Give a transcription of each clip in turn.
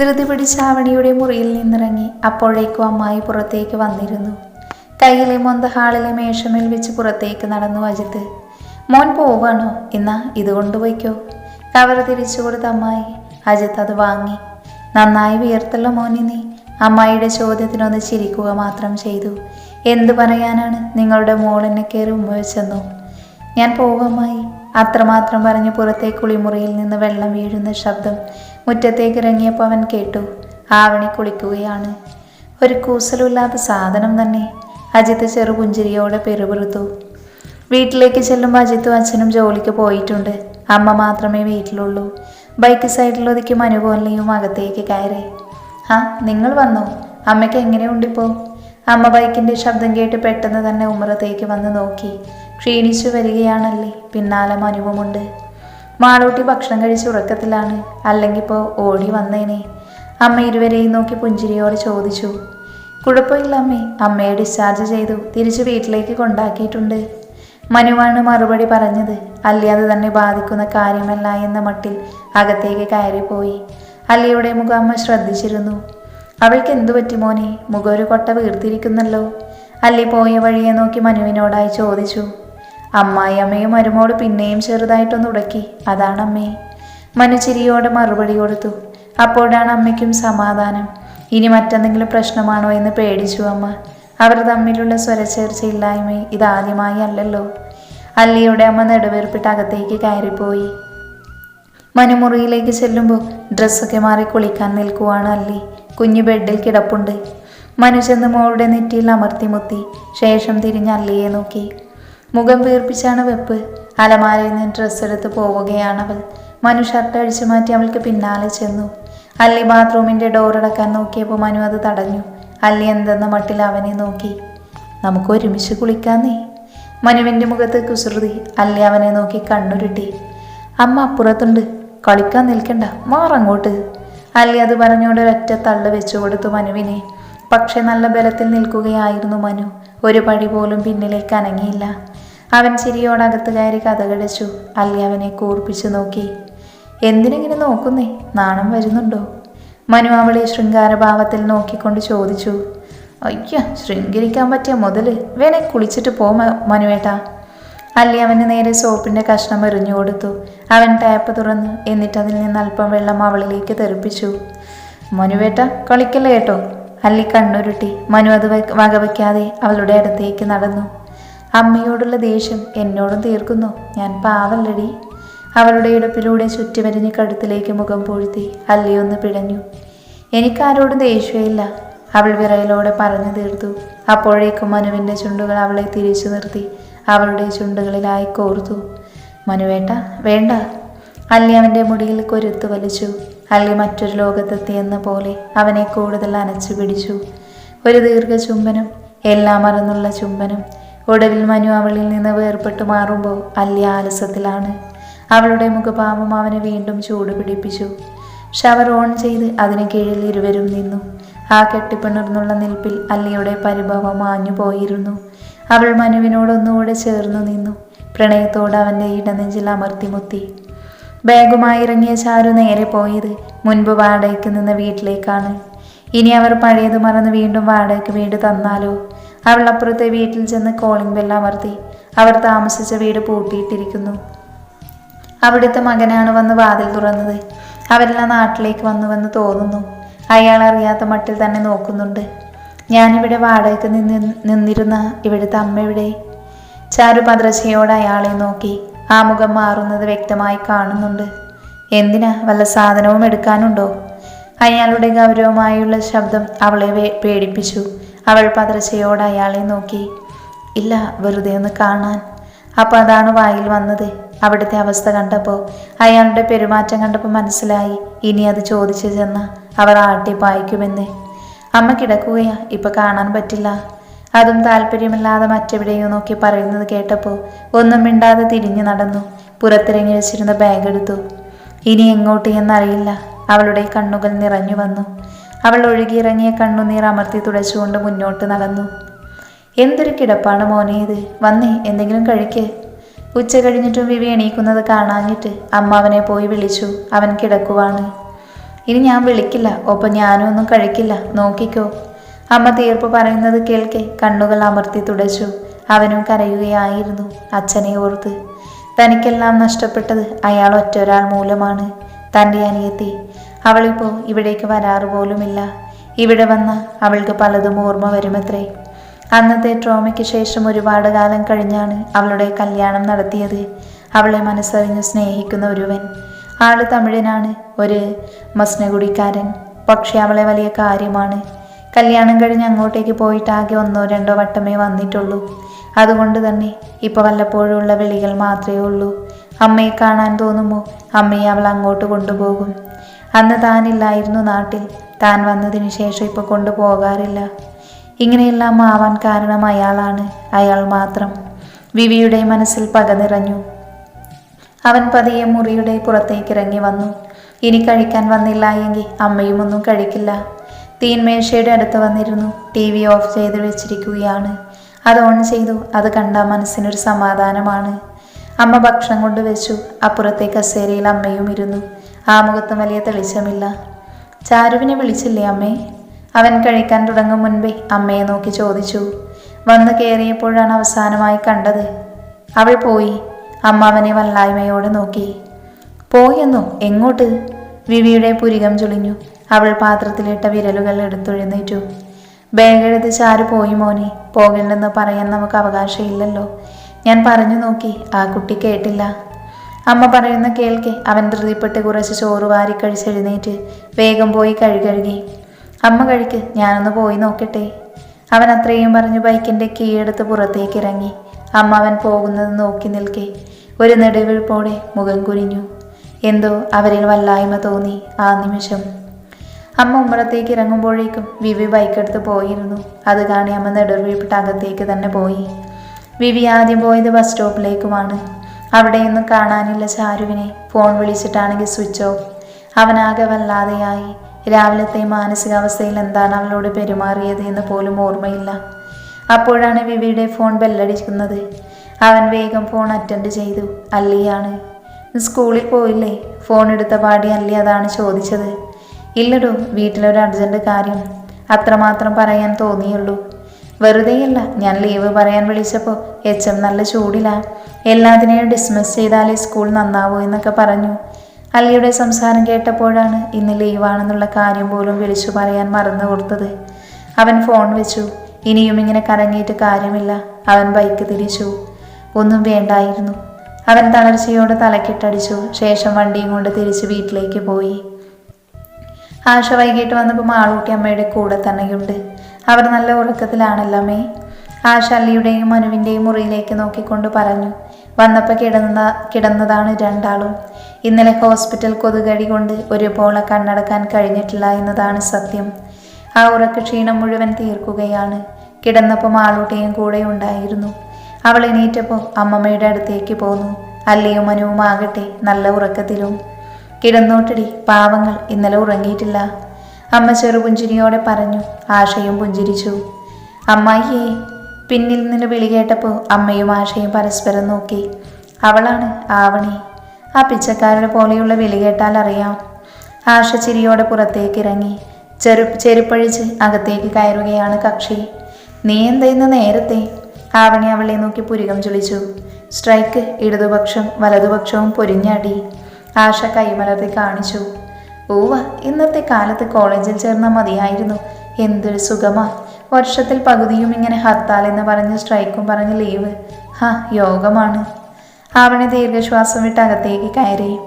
ധൃതി പിടിച്ച ആവണിയുടെ മുറിയിൽ നിന്നിറങ്ങി അപ്പോഴേക്കും അമ്മായി പുറത്തേക്ക് വന്നിരുന്നു. കയ്യിലെ മൊന്ത ഹാളിലെ മേശമേൽ വെച്ച് പുറത്തേക്ക് നടന്നു അജിത്ത്. മോൻ പോവാണോ? എന്നാ ഇത് കൊണ്ടുപോയിക്കോ. കവർ തിരിച്ചു കൊടുത്ത അമ്മായി. അജിത്ത് അത് വാങ്ങി. നന്നായി വിയർത്തല്ലോ മോനെ നീ. അമ്മായിയുടെ ചോദ്യത്തിനൊന്ന് ചിരിക്കുക മാത്രം ചെയ്തു. എന്തു പറയാനാണ്? നിങ്ങളുടെ മോൾ എന്നെ കയറി ഉമ്മ ഞാൻ പോവാമായി അത്രമാത്രം പറഞ്ഞ് പുറത്തെ കുളിമുറിയിൽ നിന്ന് വെള്ളം വീഴുന്ന ശബ്ദം മുറ്റത്തേക്ക് ഇറങ്ങിയപ്പോൾ അവൻ കേട്ടു ആവണി കുളിക്കുകയാണ്. ഒരു കൂസലുമില്ലാത്ത സാധനം തന്നെ. അജിത്ത് ചെറുപുഞ്ചിരിയോടെ പെരുപെറുത്തു. വീട്ടിലേക്ക് ചെല്ലുമ്പോൾ അജിത്തും അച്ഛനും ജോലിക്ക് പോയിട്ടുണ്ട്. അമ്മ മാത്രമേ വീട്ടിലുള്ളൂ. ബൈക്ക് സൈഡിൽ ഒതുക്കി മനുപോലെയും അകത്തേക്ക് കയറി. ആ നിങ്ങൾ വന്നോ? അമ്മയ്ക്ക് എങ്ങനെയുണ്ടിപ്പോൾ അമ്മ ബൈക്കിന്റെ ശബ്ദം കേട്ട് പെട്ടെന്ന് തന്നെ ഉമ്മറത്തേക്ക് വന്ന് നോക്കി. ക്ഷീണിച്ചു വരികയാണല്ലേ പിന്നാലെ മനുവുമുണ്ട് മാളൂട്ടി ഭക്ഷണം കഴിച്ച് ഉറക്കത്തിലാണ്. അല്ലെങ്കിൽ ഇപ്പോൾ ഓടി വന്നേനെ. അമ്മ ഇരുവരെയും നോക്കി പുഞ്ചിരിയോടെ ചോദിച്ചു. കുഴപ്പമില്ല അമ്മേ അമ്മയെ ഡിസ്ചാർജ് ചെയ്തു. തിരിച്ച് വീട്ടിലേക്ക് കൊണ്ടാക്കിയിട്ടുണ്ട്. മനുവാണ് മറുപടി പറഞ്ഞത്. അല്ലിയത് തന്നെ ബാധിക്കുന്ന കാര്യമല്ല എന്ന മട്ടിൽ അകത്തേക്ക് കയറിപ്പോയി. അല്ലിയുടെ മുഖം അമ്മ ശ്രദ്ധിച്ചിരുന്നു. അവൾക്ക് എന്തു പറ്റി മോനെ? മുഖം ഒരു കൊട്ട വീർത്തിരിക്കുന്നല്ലോ. അല്ലി പോയ വഴിയെ നോക്കി മനുവിനോടായി ചോദിച്ചു. അമ്മായി അമ്മയും മരുമോട് പിന്നെയും ചെറുതായിട്ടൊന്ന് ഉടക്കി. അതാണ് അമ്മേ. മനുചിരിയോട് മറുപടി കൊടുത്തു. അപ്പോഴാണ് അമ്മയ്ക്കും സമാധാനം. ഇനി മറ്റെന്തെങ്കിലും പ്രശ്നമാണോ എന്ന് പേടിച്ചു അമ്മ. അവർ തമ്മിലുള്ള സ്വരച്ചേർച്ചയില്ലായ്മ ഇതാദ്യമായി അല്ലല്ലോ. അല്ലിയുടെ അമ്മ നെടുവേർപ്പിട്ട് അകത്തേക്ക് കയറിപ്പോയി. മനുമുറിയിലേക്ക് ചെല്ലുമ്പോൾ ഡ്രസ്സൊക്കെ മാറി കുളിക്കാൻ നിൽക്കുവാണ് അല്ലി. കുഞ്ഞു ബെഡിൽ കിടപ്പുണ്ട്. മനു മോളുടെ നെറ്റിയിൽ അമർത്തിമുത്തി ശേഷം തിരിഞ്ഞ് അല്ലിയെ നോക്കി. മുഖം വീർപ്പിച്ചാണ് വെപ്പ്. അലമാരയിൽ നിന്ന് ഡ്രസ്സ് എടുത്ത് പോവുകയാണവൾ. മനു ഷർട്ട് അഴിച്ചു മാറ്റി അവൾക്ക് പിന്നാലെ ചെന്നു. അല്ലി ബാത്റൂമിന്റെ ഡോർ അടക്കാൻ നോക്കിയപ്പോൾ മനു അത് തടഞ്ഞു. അല്ലി എന്തെന്ന മട്ടിൽ അവനെ നോക്കി. നമുക്ക് ഒരുമിച്ച് കുളിക്കാന്നേ. മനുവിന്റെ മുഖത്ത് കുസൃതി. അല്ലി അവനെ നോക്കി കണ്ണുരുട്ടി. അമ്മ അപ്പുറത്തുണ്ട്. കളിക്കാൻ നിൽക്കണ്ട. മാറങ്ങോട്ട് അല്ലി അത് പറഞ്ഞുകൊണ്ട് ഒരൊറ്റ തള്ളു വെച്ചു കൊടുത്തു മനുവിനെ. പക്ഷെ നല്ല ബലത്തിൽ നിൽക്കുകയായിരുന്നു മനു. ഒരു പടി പോലും പിന്നിലേക്ക് അനങ്ങിയില്ല. അവൻ ചിരിയോടകത്ത് കയറി കഥകടിച്ചു അല്ലി അവനെ കൂർപ്പിച്ചു നോക്കി. എന്തിനെങ്ങനെ നോക്കുന്നേ? നാണം വരുന്നുണ്ടോ? മനു അവളെ ശൃംഗാരഭാവത്തിൽ നോക്കിക്കൊണ്ട് ചോദിച്ചു. അയ്യ ശൃംഗരിക്കാൻ പറ്റിയ മുതൽ. വേണേ കുളിച്ചിട്ട് പോ മനുവേട്ട. അല്ലി അവന് നേരെ സോപ്പിന്റെ കഷ്ണം എറിഞ്ഞു കൊടുത്തു. അവൻ ടാപ്പ് തുറന്നു എന്നിട്ട് അതിൽ നിന്ന് അല്പം വെള്ളം അവളിലേക്ക് തെറിപ്പിച്ചു. മനുവേട്ട കളിക്കല്ലേ കേട്ടോ? അല്ലി കണ്ണുരുട്ടി. മനു അത് വകവയ്ക്കാതെ അവളുടെ അടുത്തേക്ക് നടന്നു. അമ്മയോടുള്ള ദേഷ്യം എന്നോടും തീർക്കുന്നു. ഞാൻ പാവല്ലടി. അവളുടെ ഇടപ്പിലൂടെ ചുറ്റുമരിഞ്ഞ് കഴുത്തിലേക്ക് മുഖം പൂഴ്ത്തി അല്ലിയൊന്ന് പിടഞ്ഞു എനിക്കാരോടും ദേഷ്യമില്ല അവൾ വിറയിലൂടെ പറഞ്ഞു തീർത്തു. അപ്പോഴേക്കും മനുവിന്റെ ചുണ്ടുകൾ അവളെ തിരിച്ചു നിർത്തി അവളുടെ ചുണ്ടുകളിലായി കോർത്തു. മനുവേട്ട വേണ്ട. അല്ലി അവന്റെ മുടിയിൽ കൊരുത്തു വലിച്ചു. അല്ലി മറ്റൊരു ലോകത്തെത്തിയെന്ന പോലെ അവനെ കൂടുതൽ അനച്ചു പിടിച്ചു. ഒരു ദീർഘ ചുംബനം എല്ലാം മറന്നുള്ള ചുംബനം ഒടുവിൽ മനു അവളിൽ നിന്ന് വേർപെട്ടു മാറുമ്പോൾ അല്ലി ആലസ്യത്തിലാണ്. അവളുടെ മുഖഭാവം അവനെ വീണ്ടും ചൂട് പിടിപ്പിച്ചു. ഷവർ ഓൺ ചെയ്ത് അതിന് കീഴിൽ ഇരുവരും നിന്നു. ആ കെട്ടിപ്പിണർന്നുള്ള നിൽപ്പിൽ അല്ലിയുടെ പരിഭവം മാഞ്ഞു പോയിരുന്നു. അവൾ മനുവിനോടൊന്നുകൂടെ ചേർന്നു നിന്നു. പ്രണയത്തോട് അവന്റെ ഇടനെഞ്ചിൽ അമർത്തിമുത്തി. ബാഗുമായി ഇറങ്ങിയ ചാരു നേരെ പോയത് മുൻപ് വാടകയ്ക്ക് നിന്ന വീട്ടിലേക്കാണ്. ഇനി അവർ പഴയത് മറന്ന് വീണ്ടും വാടകയ്ക്ക് വീട് തന്നാലോ? അവൾ അപ്പുറത്തെ വീട്ടിൽ ചെന്ന് കോളിംഗ് ബെൽ അമർത്തി. അവർ താമസിച്ച വീട് പൂട്ടിയിട്ടിരിക്കുന്നു. അവിടുത്തെ മകനാണ് വന്ന് വാതിൽ തുറന്നത്. അവരെല്ലാം നാട്ടിലേക്ക് വന്നുവെന്ന് തോന്നുന്നു. അയാൾ അറിയാത്ത മട്ടിൽ തന്നെ നോക്കുന്നുണ്ട്. ഞാനിവിടെ വാടകയ്ക്ക് നിന്ന് നിന്നിരുന്ന ഇവിടുത്തെ അമ്മ എവിടെ? ചാരു പദ്രശയോട് അയാളെ നോക്കി. ആ മുഖം മാറുന്നത് വ്യക്തമായി കാണുന്നുണ്ട്. എന്തിനാ വല്ല സാധനവും എടുക്കാനുണ്ടോ? അയാളുടെ ഗൗരവമായുള്ള ശബ്ദം അവളെ പേടിപ്പിച്ചു. അവൾ പതർച്ചയോട് അയാളെ നോക്കി. ഇല്ല വെറുതെ ഒന്ന് കാണാൻ. അപ്പോൾ അതാണ് വായിൽ വന്നത്. അവിടുത്തെ അവസ്ഥ കണ്ടപ്പോൾ അയാളുടെ പെരുമാറ്റം കണ്ടപ്പോൾ മനസ്സിലായി. ഇനി അത് ചോദിച്ചു ചെന്ന അവർ ആട്ടി പായിക്കുമെന്ന്. അമ്മ കിടക്കുകയാ ഇപ്പൊ കാണാൻ പറ്റില്ല. അതും താല്പര്യമില്ലാതെ മറ്റെവിടെയോ നോക്കി പറയുന്നത് കേട്ടപ്പോൾ ഒന്നും മിണ്ടാതെ തിരിഞ്ഞു നടന്നു. പുറത്തിറങ്ങി വെച്ചിരുന്ന ബാഗ് എടുത്തു. ഇനി എങ്ങോട്ട് എന്നറിയില്ല. അവളുടെ കണ്ണുകൾ നിറഞ്ഞു വന്നു. അവൾ ഒഴുകിയിറങ്ങിയ കണ്ണുനീർ അമർത്തി തുടച്ചുകൊണ്ട് മുന്നോട്ട് നടന്നു. എന്തൊരു കിടപ്പാണ് മോനെ ഇത്? വന്നേ എന്തെങ്കിലും കഴിക്കേ. ഉച്ച കഴിഞ്ഞിട്ടും വിവി എണീക്കുന്നത് കാണാഞ്ഞിട്ട് അമ്മ അവനെ പോയി വിളിച്ചു. അവൻ കിടക്കുവാണ്. ഇനി ഞാൻ വിളിക്കില്ല. ഒപ്പം ഞാനും ഒന്നും കഴിക്കില്ല. നോക്കിക്കോ. അമ്മ തീർപ്പ് പറയുന്നത് കേൾക്കെ. കണ്ണുകൾ അമർത്തി തുടച്ചു. അവനും കരയുകയായിരുന്നു അച്ഛനെ ഓർത്ത്. തനിക്കെല്ലാം നഷ്ടപ്പെട്ടത് അയാൾ ഒറ്റ ഒരാൾ മൂലമാണ്. തന്റെ അനിയത്തി. അവളിപ്പോൾ ഇവിടേക്ക് വരാറ് പോലുമില്ല. ഇവിടെ വന്ന അവൾക്ക് പലതും ഓർമ്മ വരുമത്രേ. അന്നത്തെ ട്രോമയ്ക്ക് ശേഷം ഒരുപാട് കാലം കഴിഞ്ഞാണ് അവളുടെ കല്യാണം നടത്തിയത്. അവളെ മനസ്സറിഞ്ഞ് സ്നേഹിക്കുന്ന ഒരുവൻ. ആൾ തമിഴനാണ് ഒരു മസ്നഗുടിക്കാരൻ പക്ഷെ അവളെ വലിയ കാര്യമാണ്. കല്യാണം കഴിഞ്ഞ് അങ്ങോട്ടേക്ക് പോയിട്ട് ആകെ ഒന്നോ രണ്ടോ വട്ടമേ വന്നിട്ടുള്ളൂ. അതുകൊണ്ട് തന്നെ ഇപ്പോൾ വല്ലപ്പോഴുള്ള വിളികൾ മാത്രമേ ഉള്ളൂ. അമ്മയെ കാണാൻ തോന്നുമോ അമ്മയെ അവൾ അങ്ങോട്ട് കൊണ്ടുപോകും. അന്ന് താനില്ലായിരുന്നു നാട്ടിൽ. താൻ വന്നതിന് ശേഷം ഇപ്പോൾ കൊണ്ടുപോകാറില്ല. ഇങ്ങനെയെല്ലാം ആവാൻ കാരണം അയാളാണ്. അയാൾ മാത്രം. വിവിയുടെ മനസ്സിൽ പക നിറഞ്ഞു. അവൻ പതിയെ മുറിയുടെ പുറത്തേക്ക് ഇറങ്ങി വന്നു. ഇനി കഴിക്കാൻ വന്നില്ല എങ്കിൽ അമ്മയും ഒന്നും കഴിക്കില്ല. തീൻമേശയുടെ അടുത്ത് വന്നിരുന്നു. ടി വി ഓഫ് ചെയ്ത് വെച്ചിരിക്കുകയാണ്. അത് ഓൺ ചെയ്തു. അത് കണ്ട മനസ്സിനൊരു സമാധാനമാണ്. അമ്മ ഭക്ഷണം കൊണ്ട് വെച്ചു അപ്പുറത്തെ കസേരയിൽ അമ്മയും ഇരുന്നു. ആ മുഖത്ത് വലിയ തെളിച്ചമില്ല. ചാരുവിനെ വിളിച്ചില്ലേ അമ്മേ? അവൻ കഴിക്കാൻ തുടങ്ങും മുൻപേ അമ്മയെ നോക്കി ചോദിച്ചു. വന്ന് കയറിയപ്പോഴാണ് അവസാനമായി കണ്ടത്. അവൾ പോയി. അമ്മ അവനെ വല്ലായ്മയോടെ നോക്കി. പോയെന്നോ എങ്ങോട്ട്? വിവിയുടെ പുരികം ചുളിഞ്ഞു. അവൾ പാത്രത്തിലിട്ട വിരലുകൾ എടുത്തൊഴുന്നേറ്റു. ബാഗെടുത്ത് ചാരു പോയി മോനെ. പോകണ്ടെന്ന് പറയാൻ നമുക്ക് അവകാശമില്ലല്ലോ. ഞാൻ പറഞ്ഞു നോക്കി. ആ കുട്ടി കേട്ടില്ല. അമ്മ പറയുന്ന കേൾക്കെ. അവൻ ധൃതിപ്പെട്ട് കുറച്ച് ചോറ് വാരി കഴിച്ചെഴുന്നേറ്റ് വേഗം പോയി കഴുകഴുകി. അമ്മ കഴിക്ക് ഞാനൊന്ന് പോയി നോക്കട്ടെ. അവൻ അത്രയും പറഞ്ഞു ബൈക്കിന്റെ കീയെടുത്ത് പുറത്തേക്ക് ഇറങ്ങി അമ്മ അവൻ പോകുന്നത് നോക്കി നിൽക്കെ. ഒരു നെടുവീഴ്പോടെ മുഖം കുനിഞ്ഞു. എന്തോ അവരിൽ വല്ലായ്മ തോന്നി ആ നിമിഷം. അമ്മ ഉമ്മറത്തേക്ക് ഇറങ്ങുമ്പോഴേക്കും വിവി ബൈക്കെടുത്ത് പോയിരുന്നു. അത് കാണി അമ്മ നെടുവീഴ്പിട്ട് അകത്തേക്ക് തന്നെ പോയി. വിവി ആദ്യം പോയത് ബസ് സ്റ്റോപ്പിലേക്കുമാണ്. അവിടെയൊന്നും കാണാനില്ല ചാരുവിനെ. ഫോൺ വിളിച്ചിട്ടാണെങ്കിൽ സ്വിച്ച് ഓഫ്. അവനാകെ വല്ലാതെയായി. രാവിലത്തെ മാനസികാവസ്ഥയിൽ എന്താണ് അവളോട് പെരുമാറിയത് എന്ന് പോലും ഓർമ്മയില്ല. അപ്പോഴാണ് വിവിയുടെ ഫോൺ ബെല്ലടിക്കുന്നത്. അവൻ വേഗം ഫോൺ അറ്റൻഡ് ചെയ്തു. അല്ലിയാണ്. സ്കൂളിൽ പോയില്ലേ? ഫോൺ എടുത്ത പാടി അല്ലി അതാണ് ചോദിച്ചത്. ഇല്ലടോ വീട്ടിലൊരു അർജന്റ് കാര്യം. അത്രമാത്രം പറയാൻ തോന്നിയുള്ളൂ. വെറുതെയല്ല ഞാൻ ലീവ് പറയാൻ വിളിച്ചപ്പോൾ എച്ച് എം നല്ല ചൂടിലാ. എല്ലാത്തിനെയും ഡിസ്മിസ് ചെയ്താലേ സ്കൂൾ നന്നാവൂ എന്നൊക്കെ പറഞ്ഞു. അല്ലിയുടെ സംസാരം കേട്ടപ്പോഴാണ് ഇന്ന് ലീവാണെന്നുള്ള കാര്യം പോലും വിളിച്ചു പറയാൻ മറന്നു കൊടുത്തത്. അവൻ ഫോൺ വെച്ചു. ഇനിയും ഇങ്ങനെ കറങ്ങിയിട്ട് കാര്യമില്ല. അവൻ ബൈക്ക് തിരിച്ചു. ഒന്നും വേണ്ടായിരുന്നു. അവൻ തളർച്ചയോടെ തലക്കിട്ടടിച്ചു. ശേഷം വണ്ടിയും കൊണ്ട് തിരിച്ച് വീട്ടിലേക്ക് പോയി. ആശ വൈകിട്ട് വന്നപ്പോൾ മാളൂട്ടി അമ്മയുടെ കൂടെ തന്നെയുണ്ട്. അവർ നല്ല ഉറക്കത്തിലാണല്ലോ ആ അല്ലിയുടെയും മനുവിന്റെയും മുറിയിലേക്ക് നോക്കിക്കൊണ്ട് പറഞ്ഞു വന്നപ്പോൾ കിടന്ന കിടന്നതാണ് രണ്ടാളും. ഇന്നലെ ഹോസ്പിറ്റൽ കൊതുകടി കൊണ്ട് ഒരുപോലെ കണ്ണടക്കാൻ കഴിഞ്ഞിട്ടില്ല എന്നതാണ് സത്യം. ആ ഉറക്ക ക്ഷീണം മുഴുവൻ തീർക്കുകയാണ്. കിടന്നപ്പോൾ ആളുടെയും കൂടെ ഉണ്ടായിരുന്നു. അവൾ എണീറ്റപ്പോൾ അമ്മമ്മയുടെ അടുത്തേക്ക് പോന്നു. അല്ലയും മനുവുമാകട്ടെ നല്ല ഉറക്കത്തിലും. കിടന്നോട്ടടി പാവങ്ങൾ ഇന്നലെ ഉറങ്ങിയിട്ടില്ല. അമ്മ ചെറുപുഞ്ചിരിയോടെ പറഞ്ഞു. ആശയും പുഞ്ചിരിച്ചു. അമ്മായിയേ പിന്നിൽ നിന്ന് വിളി കേട്ടപ്പോൾ അമ്മയും ആശയും പരസ്പരം നോക്കി. അവളാണ് ആവണി. ആ പിച്ചക്കാരുടെ പോലെയുള്ള വിളി കേട്ടാൽ അറിയാം. ആശ ചിരിയോടെ പുറത്തേക്ക് ഇറങ്ങി. ചെറു ചെരുപ്പഴിച്ച് അകത്തേക്ക് കയറുകയാണ് കക്ഷി. നീ എന്താ നേരത്തെ? ആവണി അവളെ നോക്കി പുരികം ചുളിച്ചു. സ്ട്രൈക്ക്. ഇടതുപക്ഷം വലതുപക്ഷവും പൊരിഞ്ഞടി. ആശ കൈമലർത്തി കാണിച്ചു. ഓവ ഇന്നത്തെ കാലത്ത് കോളേജിൽ ചേർന്നാൽ മതിയായിരുന്നു. എന്തൊരു സുഖമാ. വർഷത്തിൽ പകുതിയും ഇങ്ങനെ ഹർത്താൽ എന്ന് പറഞ്ഞ് സ്ട്രൈക്കും പറഞ്ഞ് ലീവ്. ഹാ യോഗമാണ്. ആവണി ദീർഘശ്വാസം വിട്ട് അകത്തേക്ക് കയറി.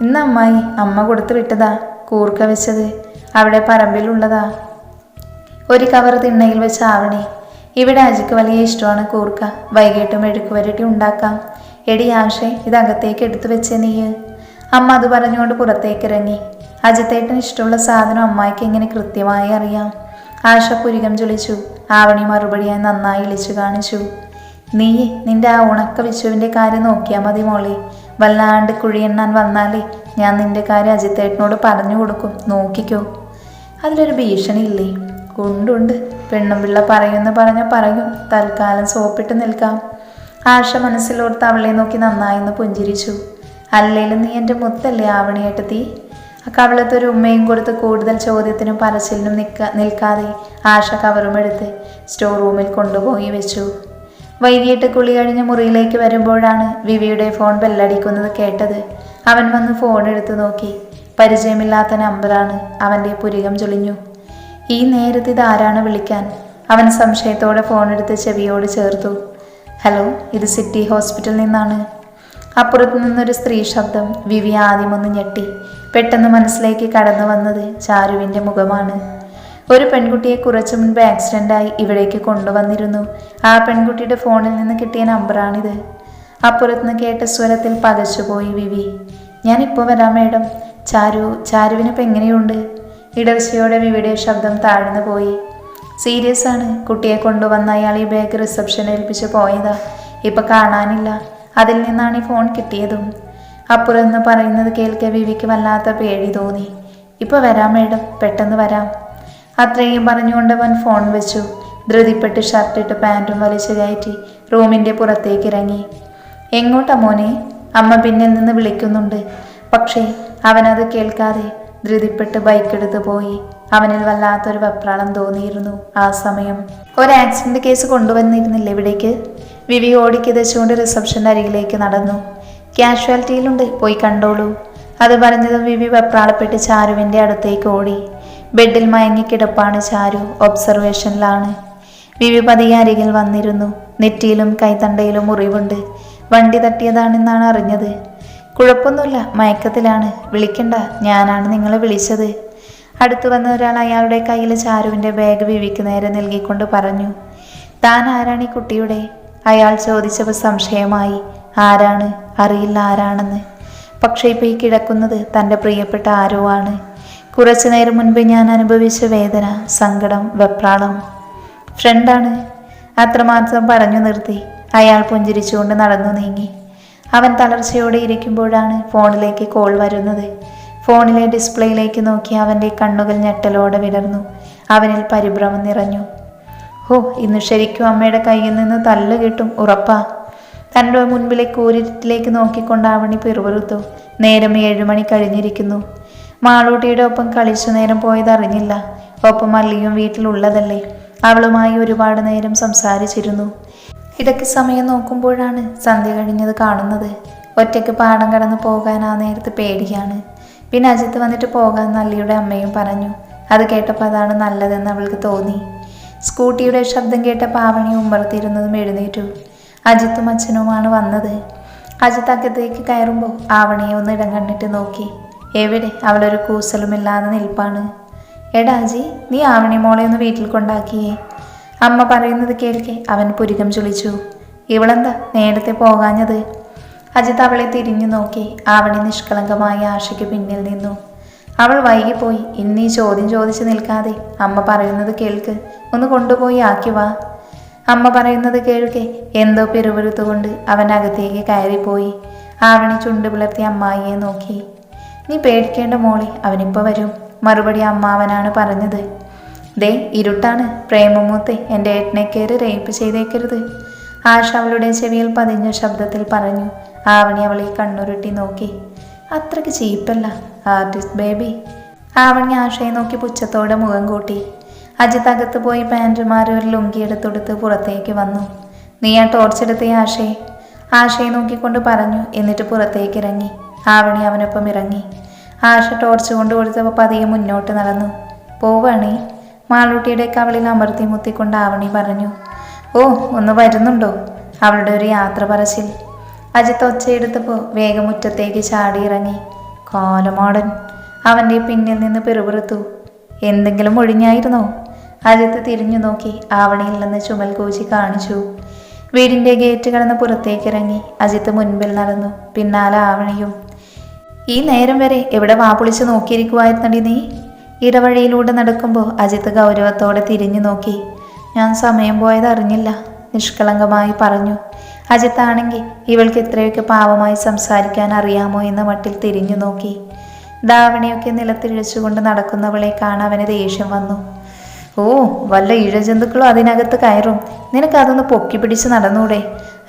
ഇന്ന് അമ്മായി അമ്മ കൊടുത്തു വിട്ടതാ. കൂർക്ക വെച്ചത് അവിടെ പറമ്പിലുള്ളതാ ഒരു കവർ തിണ്ണയിൽ വെച്ച ആവണി. ഇവിടെ അജിക്ക് വലിയ ഇഷ്ടമാണ് കൂർക്ക. വൈകിട്ട് മെഴുക്ക് വരട്ടി ഉണ്ടാക്കാം. എടി ആശേ ഇത് അകത്തേക്ക് എടുത്തു വെച്ചേ നീ അമ്മ അത് പറഞ്ഞുകൊണ്ട് പുറത്തേക്ക് ഇറങ്ങി. അജിത്തേട്ടന് ഇഷ്ടമുള്ള സാധനം അമ്മായിക്ക് എങ്ങനെ കൃത്യമായി അറിയാം? ആശ പുരികം ചൊളിച്ചു ആവണി മറുപടിയായി നന്നായി ഇളിച്ചു കാണിച്ചു. നീ നിന്റെ ആ ഉണക്ക വിശുവിന്റെ കാര്യം നോക്കിയാൽ മതി മോളെ. വല്ലാണ്ട് കുഴിയെണ്ണാൻ വന്നാലേ ഞാൻ നിന്റെ കാര്യം അജിത്തേട്ടനോട് പറഞ്ഞു കൊടുക്കും. നോക്കിക്കോ. അതിലൊരു ഭീഷണി ഇല്ലേ ഉണ്ടുണ്ട്. പെണ്ണും പിള്ള പറയുമെന്ന് പറഞ്ഞ പറയും. തൽക്കാലം സോപ്പിട്ട് നിൽക്കാം. ആശ മനസ്സിലോർത്ത് അവളെ നോക്കി നന്നായി ഒന്ന് പുഞ്ചിരിച്ചു. അല്ലേലും നീ എന്റെ മുത്തല്ലേ ആവണിയേട്ടത്തി? കവളത്തൊരു ഉമ്മയും കൊടുത്ത് കൂടുതൽ ചോദ്യത്തിനും പറച്ചിലിനും നിൽക്ക നിൽക്കാതെ ആശ കവറും എടുത്ത് സ്റ്റോർ റൂമിൽ കൊണ്ടുപോയി വെച്ചു. വൈകിട്ട് കുളി കഴിഞ്ഞ് മുറിയിലേക്ക് വരുമ്പോഴാണ് വിവിയുടെ ഫോൺ ബെല്ലടിക്കുന്നത് കേട്ടത്. അവൻ വന്ന് ഫോൺ എടുത്തു നോക്കി. പരിചയമില്ലാത്ത നമ്പറാണ് അവന്റെ പുരികം ചൊളിഞ്ഞു ഈ നേരത്തെ ഇതാരാണ് വിളിക്കാൻ? അവൻ സംശയത്തോടെ ഫോൺ എടുത്ത് ചെവിയോട് ചേർത്തു. ഹലോ ഇത് സിറ്റി ഹോസ്പിറ്റലിൽ നിന്നാണ്. അപ്പുറത്തു നിന്നൊരു സ്ത്രീ ശബ്ദം വിവി ആദ്യമൊന്ന് ഞെട്ടി. പെട്ടെന്ന് മനസ്സിലേക്ക് കടന്നു വന്നത് ചാരുവിന്റെ മുഖമാണ്. ഒരു പെൺകുട്ടിയെ കുറച്ചു മുൻപ് ആക്സിഡന്റായി ഇവിടേക്ക് കൊണ്ടുവന്നിരുന്നു. ആ പെൺകുട്ടിയുടെ ഫോണിൽ നിന്ന് കിട്ടിയ നമ്പറാണിത് അപ്പുറത്തുനിന്ന് കേട്ട സ്വരത്തിൽ പകച്ചുപോയി വിവി. ഞാനിപ്പോൾ വരാം മേഡം. ചാരു ചാരുവിനിപ്പോൾ എങ്ങനെയുണ്ട്? ഇടർച്ചയോടെ വിവിയുടെ ശബ്ദം താഴ്ന്നു പോയി. സീരിയസ് ആണ്. കുട്ടിയെ കൊണ്ടുവന്ന അയാൾ ഈ ബാഗ് റിസപ്ഷൻ ഏൽപ്പിച്ച് പോയതാ. ഇപ്പം കാണാനില്ല. അതിൽ നിന്നാണ് ഈ ഫോൺ കിട്ടിയതും. അപ്പുറന്ന് പറയുന്നത് കേൾക്കെ വിവിക്ക് വല്ലാത്ത പേടി തോന്നി. ഇപ്പൊ വരാം മേഡം. പെട്ടെന്ന് വരാം. അത്രയും പറഞ്ഞുകൊണ്ട് അവൻ ഫോൺ വെച്ചു. ധൃതിപ്പെട്ട് ഷർട്ടിട്ട് പാന്റും വലിച്ചു കയറ്റി റൂമിന്റെ പുറത്തേക്ക് ഇറങ്ങി. എങ്ങോട്ടാ മോനെ? അമ്മ പിന്നിൽ നിന്ന് വിളിക്കുന്നുണ്ട്. പക്ഷേ അവനത് കേൾക്കാതെ ധൃതിപ്പെട്ട് ബൈക്കെടുത്ത് പോയി. അവനിൽ വല്ലാത്തൊരു വെപ്രാളം തോന്നിയിരുന്നു ആ സമയം. ഒരു ആക്സിഡന്റ് കേസ് കൊണ്ടുവന്നിരുന്നില്ല ഇവിടേക്ക്? വിവി ഓടിക്കിതച്ചുകൊണ്ട് റിസപ്ഷന്റെ അരികിലേക്ക് നടന്നു. കാഷ്വാലിറ്റിയിലുണ്ട്. പോയി കണ്ടോളൂ. അത് പറഞ്ഞതും വിവി വെപ്രാളപ്പെട്ട് ചാരുവിന്റെ അടുത്തേക്ക് ഓടി. ബെഡിൽ മയങ്ങിക്കിടപ്പാണ് ചാരു ഒബ്സർവേഷനിലാണ്. വിവി പതിയെ അരികിൽ വന്നിരുന്നു. നെറ്റിയിലും കൈത്തണ്ടയിലും മുറിവുണ്ട്. വണ്ടി തട്ടിയതാണെന്നാണ് അറിഞ്ഞത്. കുഴപ്പമൊന്നുമില്ല മയക്കത്തിലാണ്. വിളിക്കണ്ട ഞാനാണ് നിങ്ങളെ വിളിച്ചത്. അടുത്തു വന്ന ഒരാൾ അയാളുടെ കയ്യിൽ ചാരുവിന്റെ ബാഗ് വിവിക്ക് നേരെ നൽകിക്കൊണ്ട് പറഞ്ഞു താൻ ആരാണ് ഈ കുട്ടിയുടെ? അയാൾ ചോദിച്ചപ്പോൾ സംശയമായി ആരാണ്? അറിയില്ല ആരാണെന്ന്. പക്ഷേ ഇപ്പോൾ ഈ കിടക്കുന്നത് തന്റെ പ്രിയപ്പെട്ട ആരോ ആണ് കുറച്ചു നേരം മുൻപ് ഞാൻ അനുഭവിച്ച വേദന സങ്കടം വെപ്രാളം. ഫ്രണ്ടാണ്. അത്രമാത്രം പറഞ്ഞു നിർത്തി. അയാൾ പുഞ്ചിരിച്ചുകൊണ്ട് നടന്നു നീങ്ങി. അവൻ തളർച്ചയോടെ ഇരിക്കുമ്പോഴാണ് ഫോണിലേക്ക് കോൾ വരുന്നത്. ഫോണിലെ ഡിസ്പ്ലേയിലേക്ക് നോക്കി അവന്റെ കണ്ണുകൾ ഞെട്ടലോടെ വിടർന്നു. അവനിൽ പരിഭ്രമം നിറഞ്ഞു. ഓ ഇന്ന് ശരിക്കും അമ്മയുടെ കയ്യിൽ നിന്ന് തല്ല് കിട്ടും ഉറപ്പാ. തന്റെ മുൻപിലെ കൂരിട്ടിലേക്ക് നോക്കിക്കൊണ്ട് അവണി പിറുപിറുത്തു. നേരം ഏഴുമണി കഴിഞ്ഞിരിക്കുന്നു. മാളൂട്ടിയുടെ ഒപ്പം കളിച്ചു നേരം പോയതറിഞ്ഞില്ല ഒപ്പം മല്ലിയും വീട്ടിലുള്ളതല്ലേ. അവളുമായി ഒരുപാട് നേരം സംസാരിച്ചിരുന്നു. ഇടയ്ക്ക് സമയം നോക്കുമ്പോഴാണ് സന്ധ്യ കഴിഞ്ഞത് കാണുന്നത്. ഒറ്റയ്ക്ക് പാടം കടന്നു പോകാൻ ആ നേരത്ത് പേടിയാണ്. പിന്നെ അജിത്ത് വന്നിട്ട് പോകാൻ നല്ലിയുടെ അമ്മയും പറഞ്ഞു. അത് കേട്ടപ്പോൾ അതാണ് നല്ലതെന്ന് അവൾക്ക് തോന്നി. സ്കൂട്ടിയുടെ ശബ്ദം കേട്ട പാവണി ഉമ്മർത്തിരുന്നതും എഴുന്നേറ്റു. അജിത്തും അച്ഛനുമാണ് വന്നത്. അജിത്ത് അകത്തേക്ക് കയറുമ്പോൾ ആവണിയെ ഒന്ന് ഇടം കണ്ടിട്ട് നോക്കി. എവിടെ? അവളൊരു കൂസലുമില്ലാതെ നിൽപ്പാണ്. എടാ അജി നീ ആവണി മോളെ ഒന്ന് വീട്ടിൽ കൊണ്ടാക്കിയേ. അമ്മ പറയുന്നത് കേൾക്കെ അവൻ പുരികം ചുളിച്ചു ഇവളെന്താ നേരത്തെ പോകാഞ്ഞത്? അജിത്ത് അവളെ തിരിഞ്ഞു നോക്കി. ആവണി നിഷ്കളങ്കമായ ആശയ്ക്ക് പിന്നിൽ നിന്നു. അവൾ വൈകിപ്പോയി. ഇന്നീ ചോദ്യം ചോദിച്ചു നിൽക്കാതെ അമ്മ പറയുന്നത് കേൾക്ക്. ഒന്ന് കൊണ്ടുപോയി ആക്കി വാ. അമ്മ പറയുന്നത് കേൾക്കെ. എന്തോ പിറുപിറുത്തുകൊണ്ട് അവൻ അകത്തേക്ക് കയറിപ്പോയി. ആവണി ചുണ്ട് പിളർത്തി അമ്മായിയെ നോക്കി. നീ പേടിക്കേണ്ട മോളെ അവനിപ്പോൾ വരും. മറുപടി അമ്മാവനാണ് പറഞ്ഞത്. ദേ ഇരുട്ടാണ്. പ്രേമമൂത്തെ എന്റെ ഏട്ടനെ കയറി റേപ്പ് ചെയ്തേക്കരുത്. ആഷ അവളുടെ ചെവിയിൽ പതിഞ്ഞ ശബ്ദത്തിൽ പറഞ്ഞു. ആവണി അവളെ കണ്ണുരുട്ടി നോക്കി. അത്രയ്ക്ക് ചീപ്പല്ല ആർട്ടിസ്റ്റ് ബേബി. ആവണി ആഷയെ നോക്കി പുച്ഛത്തോടെ മുഖം കൂട്ടി. അജിത്ത് അകത്ത് പോയി പാന്റുമാരെ ഒരു ലുങ്കി എടുത്തെടുത്ത് പുറത്തേക്ക് വന്നു. നീ ആ ടോർച്ച് എടുത്തേ ആശയെ ആശയെ നോക്കിക്കൊണ്ട് പറഞ്ഞു എന്നിട്ട് പുറത്തേക്ക് ഇറങ്ങി. ആവണി അവനൊപ്പം ഇറങ്ങി. ആശ ടോർച്ച് കൊണ്ട് കൊടുത്തപ്പോൾ പതിയെ മുന്നോട്ട് നടന്നു. പോവണി. മാളൂട്ടിയുടെ കവളിൽ അമർത്തി മുത്തിക്കൊണ്ട് ആവണി പറഞ്ഞു. ഓ ഒന്ന് വരുന്നുണ്ടോ? അവളുടെ ഒരു യാത്ര പറച്ചിൽ. അജിത്ത് ഒച്ചയെടുത്തപ്പോൾ വേഗം മുറ്റത്തേക്ക് ചാടിയിറങ്ങി. കോലമോടൻ. അവന്റെ പിന്നിൽ നിന്ന് പിറുപിറുത്തു. എന്തെങ്കിലും ഒഴിഞ്ഞായിരുന്നോ? അജിത്ത് തിരിഞ്ഞു നോക്കി ആവണയിൽ നിന്ന് ചുമൽ കൂച്ചി കാണിച്ചു. വീടിന്റെ ഗേറ്റ് കടന്ന് പുറത്തേക്ക് ഇറങ്ങി അജിത്ത് മുൻപിൽ നടന്നു. പിന്നാലെ ആവണിയും ഈ നേരം വരെ എവിടെ വാപൊളിച്ച് നോക്കിയിരിക്കുമായിരുന്നടി നീ? ഇടവഴിയിലൂടെ നടക്കുമ്പോൾ അജിത്ത് ഗൗരവത്തോടെ തിരിഞ്ഞു നോക്കി. ഞാൻ സമയം പോയത് അറിഞ്ഞില്ല നിഷ്കളങ്കമായി പറഞ്ഞു. അജിത്താണെങ്കിൽ ഇവൾക്ക് ഇത്രയൊക്കെ പാവമായി സംസാരിക്കാൻ അറിയാമോ എന്ന മട്ടിൽ തിരിഞ്ഞു നോക്കി. ദാവണിയൊക്കെ നിലത്തിഴിച്ചുകൊണ്ട് നടക്കുന്നവളെ കാണാൻ അവന് ദേഷ്യം വന്നു. ഓ വല്ല ഇഴജന്തുക്കളും അതിനകത്ത് കയറും. നിനക്ക് അതൊന്ന് പൊക്കി പിടിച്ച് നടന്നൂടെ.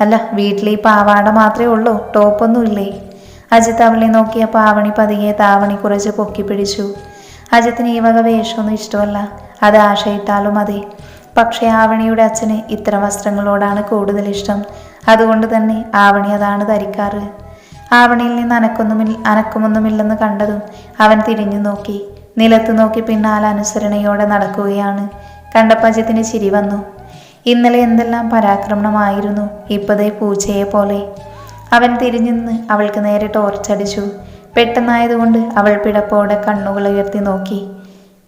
അല്ല വീട്ടിലെ ഈ പാവാട മാത്രമേ ഉള്ളൂ ടോപ്പൊന്നുമില്ലേ? അജിത്ത് അവളെ നോക്കിയ പാവണി പതിയെ താവണി കുറച്ച് പൊക്കി പിടിച്ചു. അജിത്തിന് ഈ വക വേഷമൊന്നും ഇഷ്ടമല്ല. അത് ആശയിട്ടാലും മതി. പക്ഷേ ആവണിയുടെ അച്ഛന് ഇത്തരം വസ്ത്രങ്ങളോടാണ് കൂടുതൽ ഇഷ്ടം. അതുകൊണ്ട് തന്നെ ആവണി അതാണ് ധരിക്കാറ്. ആവണിയിൽ നിന്ന് അനക്കൊന്നുമില്ല അനക്കമൊന്നുമില്ലെന്ന് കണ്ടതും അവൻ തിരിഞ്ഞു നോക്കി. നിലത്ത് നോക്കി പിന്നാലെ അനുസരണയോടെ നടക്കുകയാണ്. കണ്ടപ്പജത്തിന് ചിരി വന്നു. ഇന്നലെ എന്തെല്ലാം പരാക്രമണമായിരുന്നു ഇപ്പതേ പൂച്ചയെ പോലെ. അവൻ തിരിഞ്ഞു നിന്ന് അവൾക്ക് നേരെ ടോർച്ചടിച്ചു പെട്ടെന്നായതുകൊണ്ട് അവൾ പിടപ്പോടെ കണ്ണുകൾ ഉയർത്തി നോക്കി.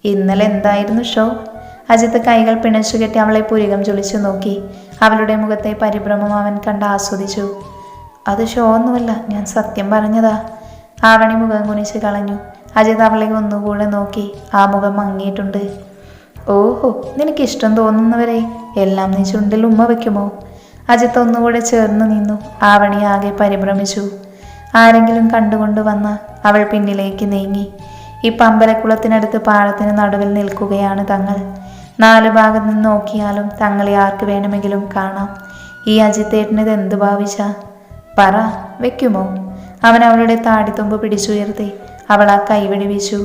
ഇന്നലെ എന്തായിരുന്നു ഷോ അജിത്ത് കൈകൾ പിണച്ചുകെട്ടി അവളെ പുരികം ചൊളിച്ചു നോക്കി. അവളുടെ മുഖത്തെ പരിഭ്രമം അവൻ കണ്ട് ആസ്വദിച്ചു. അത് ഷോ ഒന്നുമല്ല ഞാൻ സത്യം പറഞ്ഞതാ. ആവണി മുഖം കുനിച്ച് കളഞ്ഞു. അജിത് അവളെ ഒന്നുകൂടെ നോക്കി ആ മുഖം മങ്ങിയിട്ടുണ്ട്. ഓഹോ നിനക്ക് ഇഷ്ടം തോന്നുന്നവരെ എല്ലാം നീ ചുണ്ടിൽ ഉമ്മ വയ്ക്കുമോ അജിത്ത് ഒന്നുകൂടെ ചേർന്ന് നിന്നു. ആവണി ആകെ പരിഭ്രമിച്ചു. ആരെങ്കിലും കണ്ടുകൊണ്ട് വന്ന അവൾ പിന്നിലേക്ക് നീങ്ങി. ഈ പമ്പലക്കുളത്തിനടുത്ത് പാളത്തിന് നടുവിൽ നിൽക്കുകയാണ് തങ്ങൾ. നാലു ഭാഗത്ത് നിന്ന് നോക്കിയാലും തങ്ങളെ ആർക്ക് വേണമെങ്കിലും കാണാം. ഈ അജിത്തേട്ടനിത് എന്ത് ഭാവിച്ച? പറ വെക്കുമോ? അവൻ അവളുടെ താടിത്തുമ്പ് പിടിച്ചുയർത്തി അവൾ ആ കൈവടി വീശു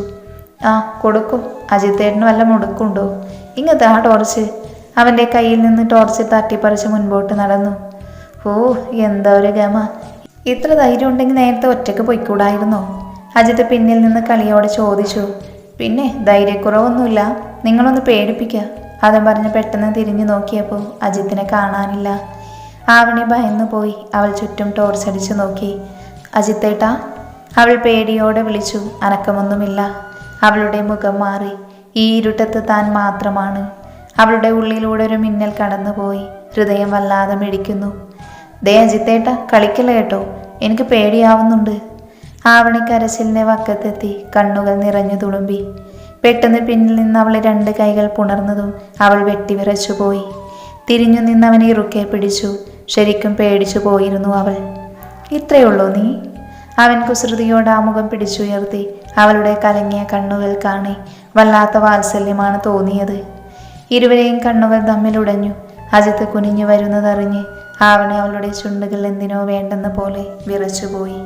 ആ കൊടുക്കും. അജിത്തേട്ടന് വല്ല മുടുക്കുണ്ടോ? ഇങ്ങത്തെ ആ ടോർച്ച്. അവന്റെ കയ്യിൽ നിന്ന് ടോർച്ച് തട്ടിപ്പറിച്ച് മുൻപോട്ട് നടന്നു. ഓ എന്താ ഒരു ഗമ. ഇത്ര ധൈര്യം ഉണ്ടെങ്കിൽ നേരത്തെ ഒറ്റയ്ക്ക് പൊയ്ക്കൂടായിരുന്നോ? അജിത്ത് പിന്നിൽ നിന്ന് കളിയോടെ ചോദിച്ചു. പിന്നെ ധൈര്യക്കുറവൊന്നുമില്ല. നിങ്ങളൊന്ന് പേടിപ്പിക്കുക അതും പറഞ്ഞ് പെട്ടെന്ന് തിരിഞ്ഞു നോക്കിയപ്പോൾ അജിത്തിനെ കാണാനില്ല. ആവണി ഭയന്നു പോയി. അവൾ ചുറ്റും ടോർച്ച് അടിച്ചു നോക്കി. അജിത്തേട്ട അവൾ പേടിയോടെ വിളിച്ചു. അനക്കമൊന്നുമില്ല. അവളുടെ മുഖം മാറി. ഈ ഇരുട്ടത്ത് താൻ മാത്രമാണ്. അവളുടെ ഉള്ളിലൂടെ ഒരു മിന്നൽ കടന്നുപോയി. ഹൃദയം വല്ലാതെ മിടിക്കുന്നു. ദേ അജിത്തേട്ട കളിക്കല കേട്ടോ? എനിക്ക് പേടിയാവുന്നുണ്ട്. ആവണി കരച്ചിലിന്റെ വക്കത്തെത്തി. കണ്ണുകൾ നിറഞ്ഞു തുളുമ്പി. പെട്ടെന്ന് പിന്നിൽ നിന്ന് അവളെ രണ്ട് കൈകൾ പുണർന്നതും അവൾ വെട്ടിവിറച്ചുപോയി. തിരിഞ്ഞു നിന്നവനെ ഇറുക്കെ പിടിച്ചു. ശരിക്കും പേടിച്ചു പോയിരുന്നു അവൾ. ഇത്രയുള്ളൂ നീ? അവൻ കുസൃതിയോട് ആ മുഖം പിടിച്ചുയർത്തി അവളുടെ കലങ്ങിയ കണ്ണുകൾ കാണി വല്ലാത്ത വാത്സല്യമാണ് തോന്നിയത്. ഇരുവരെയും കണ്ണുകൾ തമ്മിൽ ഉടഞ്ഞു. അജിത്ത് കുനിഞ്ഞു വരുന്നതറിഞ്ഞ് ആവണി അവളുടെ ചുണ്ടുകൾ എന്തിനോ വേണ്ടെന്ന പോലെ വിറച്ചുപോയി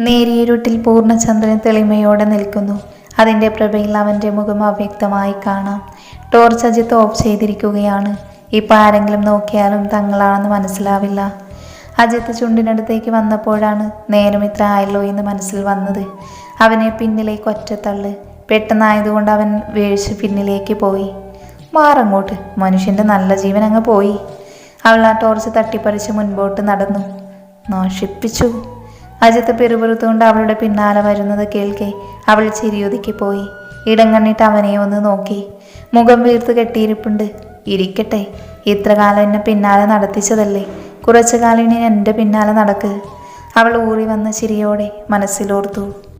നേരിയിരുട്ടിൽ പൂർണചന്ദ്രൻ തെളിമയോടെ നിൽക്കുന്നു. അതിന്റെ പ്രഭയിൽ അവന്റെ മുഖം അവ്യക്തമായി കാണാം. ടോർച്ച് അജിത്ത് ഓഫ് ചെയ്തിരിക്കുകയാണ്. ഇപ്പം ആരെങ്കിലും നോക്കിയാലും തങ്ങളാണെന്ന് മനസ്സിലാവില്ല. അജിത്ത് ചുണ്ടിനടുത്തേക്ക് വന്നപ്പോഴാണ് നേരം ഇത്ര ആയല്ലോ എന്ന് മനസ്സിൽ വന്നത്. അവനെ പിന്നിലേക്ക് ഒറ്റത്തള്ള്. പെട്ടെന്നായതുകൊണ്ട് അവൻ വീഴ്ച പിന്നിലേക്ക് പോയി. മാറങ്ങോട്ട്. മനുഷ്യന്റെ നല്ല ജീവൻ അങ്ങ് പോയി അവൾ ആ ടോർച്ച് തട്ടിപ്പറിച്ച് മുൻപോട്ട് നടന്നു. നശിപ്പിച്ചു അജിത്ത് പിറുപിറുത്തുകൊണ്ട് അവളുടെ പിന്നാലെ വരുന്നത് കേൾക്കെ അവൾ ചിരിയൊതുക്കി പോയി. ഇടം കണ്ണിട്ട് അവനെ ഒന്ന് നോക്കി. മുഖം വീർത്ത് കെട്ടിയിരിപ്പുണ്ട്. ഇരിക്കട്ടെ. ഇത്ര കാലം എന്നെ പിന്നാലെ നടത്തിച്ചതല്ലേ? കുറച്ചു കാലം ഇനി എന്റെ പിന്നാലെ നടക്ക്. അവൾ ഊറി വന്ന ചിരിയോടെ മനസ്സിലോർത്തു.